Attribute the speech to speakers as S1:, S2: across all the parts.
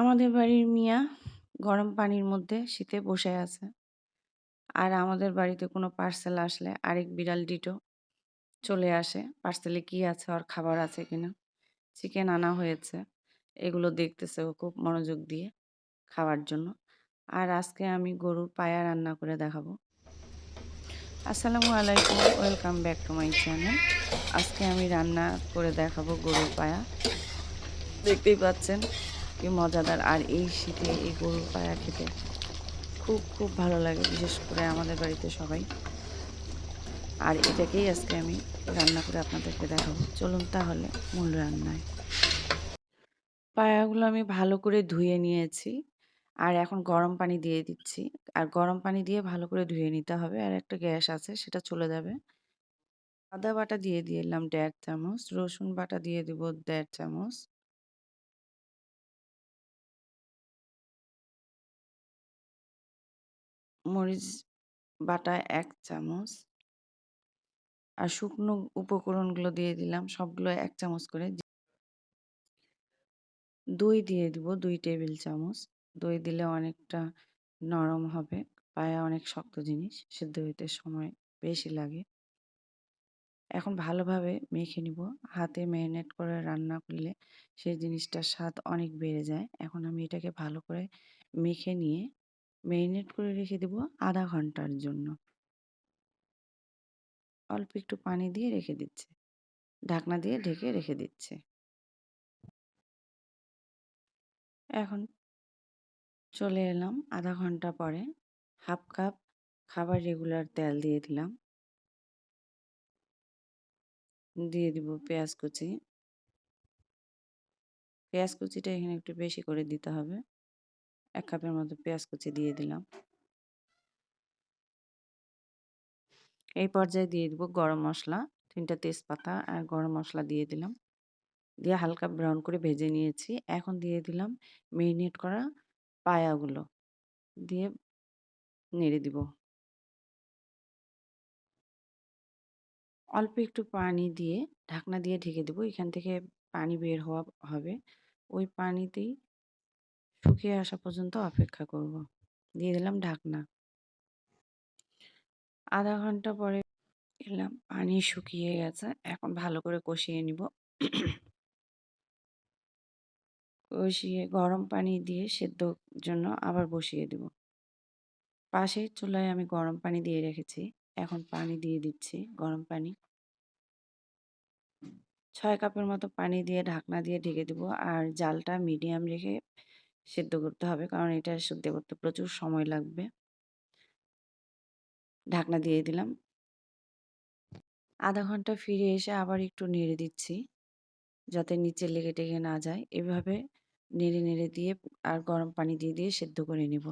S1: আমাদের বাড়ির মিয়া গরম পানির মধ্যে শীতে বসে আছে। আর আমাদের বাড়িতে কোনো পার্সেল আসলে আরেক বিড়াল ডিটো চলে আসে। পার্সেলে কি আছে, ওর খাবার আছে কিনা। চিকেন আনা হয়েছে। এগুলো দেখতেছে ও খুব মনোযোগ দিয়ে খাওয়ার জন্য। আর আজকে আমি গরুর পায়া রান্না করে দেখাবো। আসসালামু আলাইকুম, welcome back to my channel. আজকে আমি রান্না করে দেখাবো গরুর পায়া। দেখতেই পাচ্ছেন কি মজাদার। আর এই শীতে এই গরুর পায়া খেতে খুব খুব ভালো লাগে, বিশেষ করে আমাদের বাড়িতে সবাই। আর এটাকেই আজকে আমি রান্না করে আপনাদেরকে দেখাবো। চলুন তাহলে মূল রান্নায়। পায়াগুলো আমি ভালো করে ধুয়ে নিয়েছি, আর এখন গরম পানি দিয়ে দিচ্ছি। আর গরম পানি দিয়ে ভালো করে ধুয়ে নিতে হবে, আর একটা গ্যাস আছে, সেটা চলে যাবে। আদা বাটা দিয়ে দিলাম দেড় চামচ, রসুন বাটা দিয়ে দেবো দেড় চামচ। মরিচ বাটা এক চামচ। আর শুকনো উপকরণগুলো দিয়ে দিলাম, সবগুলো এক চামচ করে। দই দিয়ে দিব দুই টেবিল চামচ। দই দিলে অনেকটা নরম হবে, পায়া অনেক শক্ত জিনিস, সেদ্ধ হইতে সময় বেশি লাগে। এখন ভালোভাবে মেখে নিব। হাতে ম্যারিনেট করে রান্না করলে সেই জিনিসটার স্বাদ অনেক বেড়ে যায়। এখন আমি এটাকে ভালো করে মেখে নিয়ে ম্যারিনেট করে রেখে দেব আধা ঘণ্টার জন্য। অল্প একটু পানি দিয়ে রেখে দিচ্ছে। ঢাকনা দিয়ে ঢেকে রেখে দিচ্ছে। এখন চলে এলাম আধা ঘণ্টা পরে। হাফ কাপ খাবার রেগুলার তেল দিয়ে দিলাম। দিয়ে দিব পেঁয়াজ কুচি। পেঁয়াজ কুচিটা এখানে একটু বেশি করে দিতে হবে। এক কাপের মতো পেঁয়াজ কুচি দিয়ে দিলাম। এই পর্যায়ে দিয়ে দিব গরম মশলা, তিনটা তেজপাতা আর গরম মশলা দিয়ে দিলাম। দিয়ে হালকা ব্রাউন করে ভেজে নিয়েছি। এখন দিয়ে দিলাম মেরিনেট করা পায়াগুলো। দিয়ে নেড়ে দিব। অল্প একটু পানি দিয়ে ঢাকনা দিয়ে ঢেকে দেবো। এখান থেকে পানি বের হওয়া হবে। ওই পানিতেই শুকিয়ে আসা পর্যন্ত অপেক্ষা করব। দিয়ে দিলাম ঢাকনা। আধা ঘণ্টা পরে এলাম, পানি শুকিয়ে গেছে। এখন ভালো করে কষিয়ে নিব। কষিয়ে গরম পানি দিয়ে সেদ্ধ জন্য আবার বসিয়ে দেব। পাশে চুলায় আমি গরম পানি দিয়ে রেখেছি। এখন পানি দিয়ে দিচ্ছি গরম পানি। ছয় কাপের মতো পানি দিয়ে ঢাকনা দিয়ে ঢেকে দেবো। আর জালটা মিডিয়াম রেখে সেদ্ধ করতে হবে। কারণ এটা সেদ্ধ করতে প্রচুর সময় লাগবে। ঢাকনা দিয়ে দিলাম। আধা ঘণ্টা ফিরে এসে আবার একটু নেড়ে দিচ্ছি, যাতে নিচে লেগে টেগে না যায়। এভাবে নেড়ে নেড়ে দিয়ে আর গরম পানি দিয়ে দিয়ে সেদ্ধ করে নেব।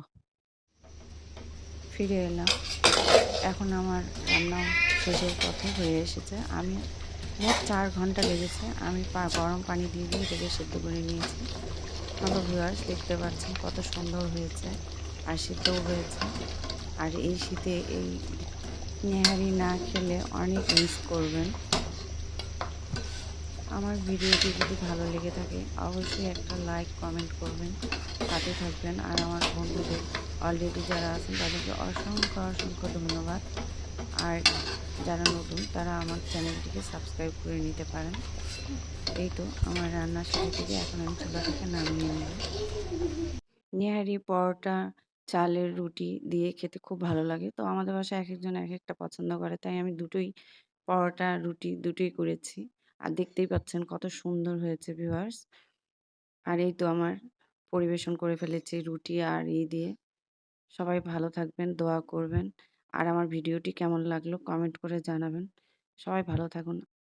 S1: ফিরে এলাম। এখন আমার রান্না শেষের পথে হয়ে এসেছে। আমি মোট চার ঘণ্টা লেগেছে। আমি গরম পানি দিয়ে দিয়ে এটাকে সেদ্ধ করে নিয়েছি। ভালো ভিউয়ার্স দেখতে পাচ্ছেন কত সুন্দর হয়েছে, আর সিদ্ধও হয়েছে। আর এই শীতে এই নেহারি না খেলে অনেক মিস করবেন। আমার ভিডিওটি যদি ভালো লেগে থাকে, অবশ্যই একটা লাইক কমেন্ট করবেন, সাথে থাকবেন। আর আমার বন্ধুদের অলরেডি যারা আছেন, তাদেরকে অসংখ্য অসংখ্য ধন্যবাদ। আর যারা নতুন, তারা আমার চ্যানেলটিকে সাবস্ক্রাইব করে নিতে পারেন। এই তো আমার রান্নার সাথে থেকে এখন আমি চুলা থেকে নামিয়ে নেব। নেহারি পরোটা, চালের রুটি দিয়ে খেতে খুব ভালো লাগে। তো আমাদের বাসায় এক একজন এক একটা পছন্দ করে, তাই আমি দুটোই পরোটা, রুটি দুটোই করেছি। আর দেখতেই পাচ্ছেন কত সুন্দর হয়েছে ভিউয়ার্স আর এই তো আমার পরিবেশন করে ফেলেছি রুটি আর ই দিয়ে। সবাই ভালো থাকবেন, দোয়া করবেন। আর আমার ভিডিওটি কেমন লাগল কমেন্ট করে জানাবেন। সবাই ভালো থাকুন।